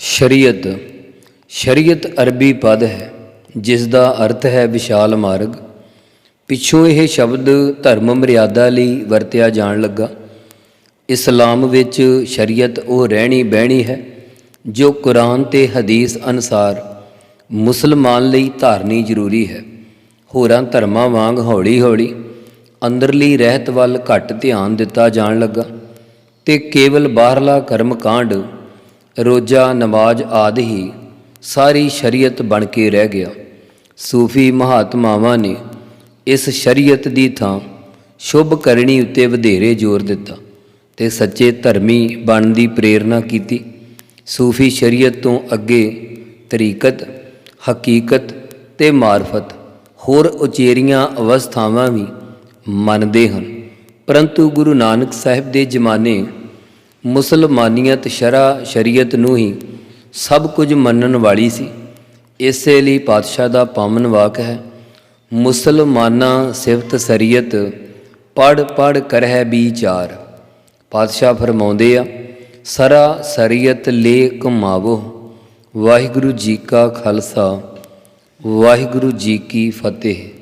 ਸ਼ਰੀਅਤ। ਸ਼ਰੀਅਤ ਅਰਬੀ ਪਦ ਹੈ, ਜਿਸ ਦਾ ਅਰਥ ਹੈ ਵਿਸ਼ਾਲ ਮਾਰਗ। ਪਿੱਛੋਂ ਇਹ ਸ਼ਬਦ ਧਰਮ ਮਰਿਆਦਾ ਲਈ ਵਰਤਿਆ ਜਾਣ ਲੱਗਾ। ਇਸਲਾਮ ਵਿੱਚ ਸ਼ਰੀਅਤ ਉਹ ਰਹਿਣੀ ਬਹਿਣੀ ਹੈ, ਜੋ ਕੁਰਾਨ ਤੇ ਹਦੀਸ ਅਨੁਸਾਰ ਮੁਸਲਮਾਨ ਲਈ ਧਾਰਨੀ ਜ਼ਰੂਰੀ ਹੈ। ਹੋਰਾਂ ਧਰਮਾਂ ਵਾਂਗ ਹੌਲੀ-ਹੌਲੀ ਅੰਦਰਲੀ ਰਹਿਤ ਵੱਲ ਘੱਟ ਧਿਆਨ ਦਿੱਤਾ ਜਾਣ ਲੱਗਾ ਤੇ ਕੇਵਲ ਬਾਹਰਲਾ ਕਰਮ ਕਾਂਡ ਰੋਜ਼ਾ, ਨਮਾਜ਼ ਆਦਿ ਹੀ ਸਾਰੀ ਸ਼ਰੀਅਤ ਬਣ ਕੇ ਰਹਿ ਗਿਆ। ਸੂਫੀ ਮਹਾਤਮਾਵਾਂ ਨੇ ਇਸ ਸ਼ਰੀਅਤ ਦੀ ਥਾਂ ਸ਼ੁਭ ਕਰਨੀ ਉੱਤੇ ਵਧੇਰੇ ਜ਼ੋਰ ਦਿੱਤਾ ਤੇ ਸੱਚੇ ਧਰਮੀ ਬਣਨ ਦੀ ਪ੍ਰੇਰਣਾ ਕੀਤੀ। ਸੂਫੀ ਸ਼ਰੀਅਤ ਤੋਂ ਅੱਗੇ ਤਰੀਕਤ, ਹਕੀਕਤ ਤੇ ਮਾਰਫਤ ਹੋਰ ਉਚੇਰੀਆਂ ਅਵਸਥਾਵਾਂ ਵੀ ਮੰਨਦੇ ਹਨ। ਪਰੰਤੂ ਗੁਰੂ ਨਾਨਕ ਸਾਹਿਬ ਦੇ ਜ਼ਮਾਨੇ ਮੁਸਲਮਾਨੀਅਤ ਸ਼ਰਾ ਸ਼ਰੀਅਤ ਨੂੰ ਹੀ ਸਭ ਕੁਝ ਮੰਨਣ ਵਾਲੀ ਸੀ। ਇਸੇ ਲਈ ਪਾਤਸ਼ਾਹ ਦਾ ਪਾਵਨ ਵਾਕ ਹੈ, ਮੁਸਲਮਾਨਾਂ ਸਿਫਤ ਸ਼ਰੀਅਤ ਪੜ ਪੜ ਕਰਹਿ ਵਿਚਾਰ ਪਾਤਸ਼ਾਹ ਫਰਮਾਉਂਦੇ ਆ, ਸਰਾ ਸ਼ਰੀਅਤ ਲੇ ਕਮਾਵੋ ਵਾਹਿਗੁਰੂ ਜੀ ਕਾ ਖਾਲਸਾ, ਵਾਹਿਗੁਰੂ ਜੀ ਕੀ ਫਤਿਹ।